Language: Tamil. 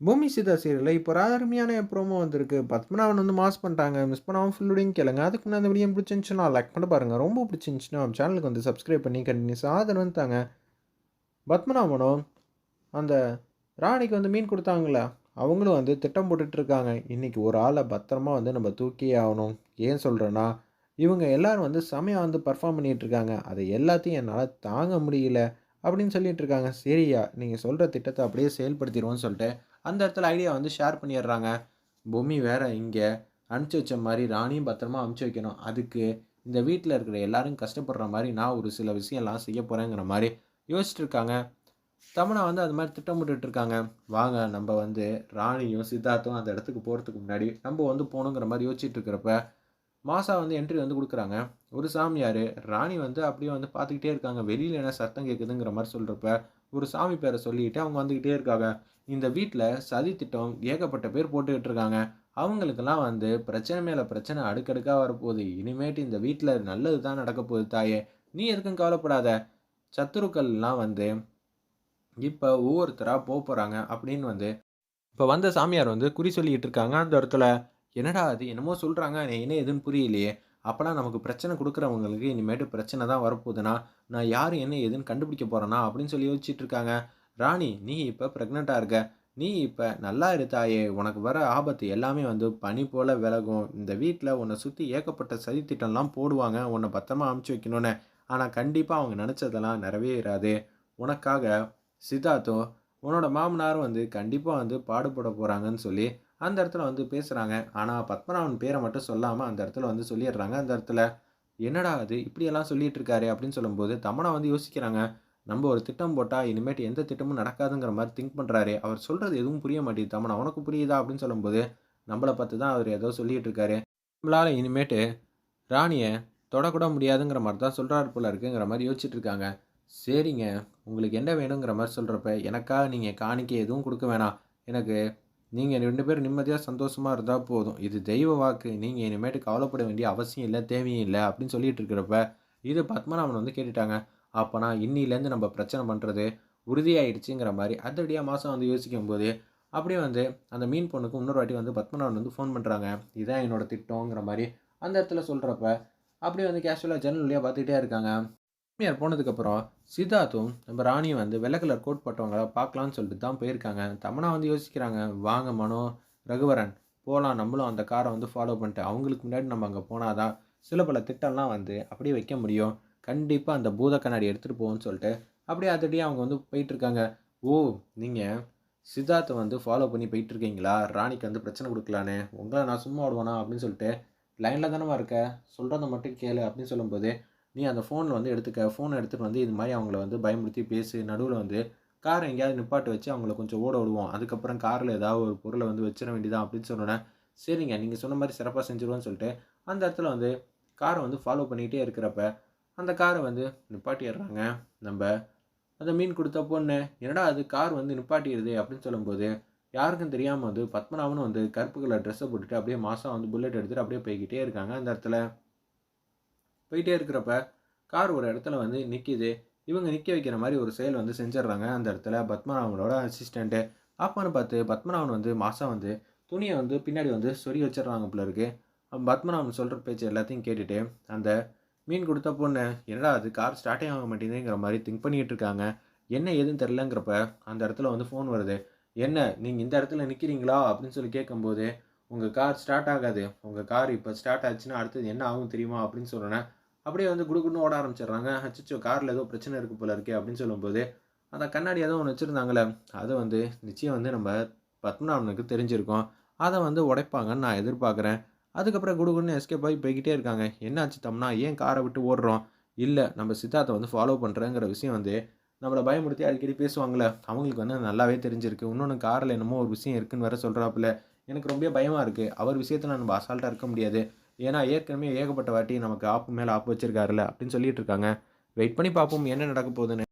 பூமி சீதா சீரியலில் இப்போ ஒரு அருமையான ப்ரோமோ வந்திருக்கு. பத்மநாபன் வந்து மாஸ் பண்ணிட்டாங்க. மிஸ் பண்ணாமல் ஃபுல்லுடையும் கேளுங்க. அதுக்கு முன்னாடி அந்த வீடியோ பிடிச்சிருந்துச்சுன்னா லைக் பண்ண பாருங்கள் ரொம்ப பிடிச்சிருந்துச்சுன்னா சேனலுக்கு வந்து சப்ஸ்கிரைப் பண்ணி கண்டினியூஸ் ஆதரவு வந்து தாங்க பத்மநாபனும் அந்த ராணிக்கு வந்து மீன் கொடுத்தாங்களே அவங்களும் வந்து திட்டம் போட்டுட்ருக்காங்க இன்றைக்கி ஒரு ஆளை பத்திரமா வந்து நம்ம தூக்கியே ஆகணும். ஏன் சொல்கிறேன்னா இவங்க எல்லோரும் வந்து செமையாக வந்து பர்ஃபார்ம் பண்ணிகிட்டு இருக்காங்க. அதை எல்லாத்தையும் என்னால் தாங்க முடியல அப்படின்னு சொல்லிகிட்டு இருக்காங்க. சரியா நீங்கள் சொல்கிற திட்டத்தை அப்படியே செயல்படுத்திடுவோன்னு சொல்லிட்டு அந்த இடத்துல ஐடியா வந்து ஷேர் பண்ணிடுறாங்க. பூமி வேற இங்கே அனுப்பிச்சி வச்ச மாதிரி ராணியும் பத்திரமா அனுப்பிச்சி வைக்கணும். அதுக்கு இந்த வீட்டில் இருக்கிற எல்லாரும் கஷ்டப்படுற மாதிரி நான் ஒரு சில விஷயம்லாம் செய்ய போகிறேங்கிற மாதிரி யோசிச்சுட்டு இருக்காங்க தமனா வந்து அது மாதிரி திட்டமிட்டு இருக்காங்க வாங்க நம்ம வந்து ராணியும் சித்தார்த்தும் அந்த இடத்துக்கு போகிறதுக்கு முன்னாடி நம்ம வந்து போகணுங்கிற மாதிரி யோசிச்சுட்டு இருக்கிறப்ப மாசா வந்து என்ட்ரி வந்து கொடுக்குறாங்க. ஒரு சாமியார் ராணி வந்து அப்படியே வந்து பார்த்துக்கிட்டே இருக்காங்க. வெளியில் என்ன சத்தம் கேட்குதுங்கிற மாதிரி சொல்கிறப்ப ஒரு சாமி பேரை சொல்லிட்டு அவங்க வந்துக்கிட்டே இருக்காங்க. இந்த வீட்டில் சதி திட்டம் ஏகப்பட்ட பேர் போட்டுக்கிட்டு இருக்காங்க. அவங்களுக்கெல்லாம் வந்து பிரச்சனை மேலே பிரச்சனை அடுக்கடுக்காக வரப்போகுது. இனிமேட்டு இந்த வீட்டில் நல்லது தான் நடக்க போகுது தாயே. நீ எதுக்கும் கவலைப்படாத. சத்துருக்கள்லாம் வந்து இப்போ ஒவ்வொருத்தராக போக போகிறாங்க அப்படின்னு வந்து இப்போ வந்த சாமியார் வந்து குறி சொல்லிக்கிட்டு இருக்காங்க. அந்த இடத்துல என்னடா அது என்னமோ சொல்கிறாங்க என்ன எதுன்னு புரியலையே. அப்போலாம் நமக்கு பிரச்சனை கொடுக்குறவங்களுக்கு இனிமேட்டு பிரச்சனை தான் வரப்போகுதுன்னா நான் யார் என்ன எதுன்னு கண்டுபிடிக்க போகிறேன்னா அப்படின்னு சொல்லி யோசிச்சுட்டு இருக்காங்க. ராணி நீ இப்போ ப்ரெக்னெண்ட்டாக இருக்க. நீ இப்போ நல்லா இருத்தாயே உனக்கு வர ஆபத்து எல்லாமே வந்து பனி போல் விலகும். இந்த வீட்டில் உன்னை சுற்றி ஏகப்பட்ட சதித்திட்டம்லாம் போடுவாங்க. உன்னை பத்திரமா அமுச்சு வைக்கணும்னு. ஆனால் கண்டிப்பாக அவங்க நினச்சதெல்லாம் நிறைவேறாது. உனக்காக சித்தார்த்தும் உன்னோட மாமனாரும் வந்து கண்டிப்பாக வந்து பாடுபட போகிறாங்கன்னு சொல்லி அந்த இடத்துல வந்து பேசுகிறாங்க ஆனால் பத்மநாபன் பேரை மட்டும் சொல்லாமல் அந்த இடத்துல வந்து சொல்லிடுறாங்க. அந்த இடத்துல என்னடா அது? இப்படியெல்லாம் சொல்லிகிட்டு இருக்காரு அப்படின்னு சொல்லும்போது தமனா வந்து யோசிக்கிறாங்க. நம்ம ஒரு திட்டம் போட்டால் இனிமேட்டு எந்த திட்டமும் நடக்காதுங்கிற மாதிரி திங்க் பண்ணுறாரு அவர் சொல்கிறது எதுவும் புரிய மாட்டேங்குது. தமனா உனக்கு புரியுதா அப்படின்னு சொல்லும்போது நம்மளை பார்த்து தான் அவர் ஏதோ சொல்லிகிட்டு இருக்காரு. நம்மளால் இனிமேட்டு ராணியை தொடக்கூட முடியாதுங்கிற மாதிரி தான் சொல்கிறாரு போல இருக்குங்கிற மாதிரி யோசிச்சுட்டு இருக்காங்க. சரிங்க உங்களுக்கு என்ன வேணுங்கிற மாதிரி சொல்கிறப்ப எனக்காக நீங்கள் காணிக்க எதுவும் கொடுக்க வேணாம். எனக்கு நீங்கள் ரெண்டு பேரும் நிம்மதியாக சந்தோஷமாக இருந்தால் போதும். இது தெய்வ வாக்கு. நீங்கள் இனிமேட்டு கவலைப்பட வேண்டிய அவசியம் இல்லை தேவையும் இல்லை அப்படின்னு சொல்லிட்டு இருக்கிறப்ப இது பத்மநாபன் வந்து கேட்டுட்டாங்க. அப்போனா இன்னிலேருந்து நம்ம பிரச்சனை பண்ணுறது உறுதியாயிடுச்சுங்கிற மாதிரி அதடியாக மாதம் வந்து யோசிக்கும் போது அப்படியே வந்து அந்த மீன் பொண்ணுக்கு இன்னொரு வாட்டி வந்து பத்மநாபன் வந்து ஃபோன் பண்ணுறாங்க இதுதான் என்னோடய திட்டங்கிற மாதிரி அந்த இடத்துல சொல்கிறப்ப அப்படியே வந்து கேஷுவலாக ஜன்னல் வழியாக பார்த்துக்கிட்டே இருக்காங்க. மாமியார் போனதுக்கப்புறம் சித்தார்த்தும் நம்ம ராணியும் வந்து வெள்ளை கலர் கோட் போட்டவங்கள பார்க்கலான்னு சொல்லிட்டு தான் போயிருக்காங்க. தமனா வந்து யோசிக்கிறாங்க வாங்க மனோ ரகுவரன் போகலாம் நம்மளும் அந்த காரை வந்து ஃபாலோ பண்ணிட்டு அவங்களுக்கு முன்னாடி நம்ம அங்கே போனாதான் சில பல திட்டம்லாம் வந்து அப்படியே வைக்க முடியும். கண்டிப்பாக அந்த பூத கண்ணாடி எடுத்துகிட்டு போவோம்னு சொல்லிட்டு அப்படியே அதடியே அவங்க வந்து போயிட்டுருக்காங்க. ஓ நீங்கள் சித்தார்த்தை வந்து ஃபாலோ பண்ணி போயிட்டுருக்கீங்களா? ராணிக்கு வந்து பிரச்சனை கொடுக்கலான்னு. உங்களை நான் சும்மா விடுவேனா அப்படின்னு சொல்லிட்டு லைனில் தானே இருக்க? சொல்கிறத மட்டும் கேளு அப்படின்னு சொல்லும்போது நீ அந்த ஃபோனில் வந்து எடுத்துக்க. ஃபோனை எடுத்துகிட்டு வந்து இது மாதிரி அவங்கள வந்து பயமுறுத்தி பேசு. நடுவில் வந்து காரை எங்கேயாவது நிப்பாட்டு வச்சு அவங்கள கொஞ்சம் ஓட விடுவோம். அதுக்கப்புறம் காரில் ஏதாவது ஒரு பொருளை வந்து வச்சிட வேண்டியதான் அப்படின்னு சொன்னோன்னே சரிங்க நீங்கள் சொன்ன மாதிரி சிறப்பாக செஞ்சுருவோன்னு சொல்லிட்டு அந்த இடத்துல வந்து காரை வந்து ஃபாலோ பண்ணிகிட்டே இருக்கிறப்ப அந்த காரை வந்து நிப்பாட்டிடுறாங்க. நம்ம அந்த மீன் கொடுத்த பொண்ணு என்னடா அது கார் வந்து நிப்பாட்டிடுது? அப்படின்னு சொல்லும்போது யாருக்கும் தெரியாமல் வந்து பத்மநாபனும் வந்து கருப்பு கலர் ட்ரெஸ்ஸை போட்டுட்டு அப்படியே மாதம் வந்து புல்லட் எடுத்துகிட்டு அப்படியே போய்கிட்டே இருக்காங்க அந்த இடத்துல. போயிட்டே இருக்கிறப்ப கார் ஒரு இடத்துல வந்து நிற்கிது இவங்க நிற்க வைக்கிற மாதிரி ஒரு செயல் வந்து செஞ்சிடுறாங்க அந்த இடத்துல பத்மநாபனோட அசிஸ்டண்ட்டு அப்போன்னு பார்த்து பத்மநாபன் வந்து மாதம் வந்து துணியை வந்து பின்னாடி வந்து சொறி வச்சிடுறாங்க போல இருக்கு. பத்மநாபன் சொல்கிற பேச்சு எல்லாத்தையும் கேட்டுட்டு அந்த மீன் கொடுத்த பொண்ணு என்னடா அது கார் ஸ்டார்ட்டே ஆக மாட்டேங்குதுங்கிற மாதிரி திங்க் பண்ணிகிட்டு இருக்காங்க. என்ன ஏதுன்னு தெரிலங்கிறப்ப அந்த இடத்துல வந்து ஃபோன் வருது. என்ன நீங்கள் இந்த இடத்துல நிற்கிறீங்களா அப்படின்னு சொல்லி கேட்கும்போது உங்கள் கார் ஸ்டார்ட் ஆகாது. உங்கள் கார் இப்போ ஸ்டார்ட் ஆச்சுன்னா அடுத்தது என்ன ஆகும் தெரியுமா? அப்படின்னு சொல்கிறேன் அப்படியே வந்து குடுக்குன்னு ஓட ஆரம்பிச்சிடுறாங்க. அச்சோ காரில் ஏதோ பிரச்சனை இருக்குது போல இருக்கே அப்படின்னு சொல்லும்போது அந்த கண்ணாடி ஏதோ ஒன்று வச்சுருந்தாங்களே அதை வந்து நிச்சயம் வந்து நம்ம பத்மநாபனுக்கு தெரிஞ்சிருக்கோம். அதை வந்து உடைப்பாங்கன்னு நான் எதிர்பார்க்குறேன். அதுக்கப்புறம் குடுகுன்னு எஸ்கேப் ஆகி போய்கிட்டே இருக்காங்க. என்னாச்சு தம்னா ஏன் காரை விட்டு ஓடுறோம்? இல்லை நம்ம சித்தார்த்தை வந்து ஃபாலோ பண்ணுறேங்கிற விஷயம் வந்து நம்மளை பயமுறுத்தி அடிக்கடி பேசுவாங்களே அவங்களுக்கு வந்து நல்லாவே தெரிஞ்சிருக்கு. இன்னொன்று காரில் என்னமோ ஒரு விஷயம் இருக்குன்னு வேற சொல்கிறாப்புல எனக்கு ரொம்ப பயமாக இருக்குது அவர் விஷயத்தில் நம்ம அசால்ட்டாக இருக்க முடியாது. ஏன்னா ஏற்கனவே ஏகப்பட்ட வாட்டி நமக்கு ஆப்பு மேலே ஆப்பு வச்சிருக்காருல்ல அப்படின்னு சொல்லிட்டு இருக்காங்க. வெயிட் பண்ணி பார்ப்போம் என்ன நடக்க போகுதுன்னு.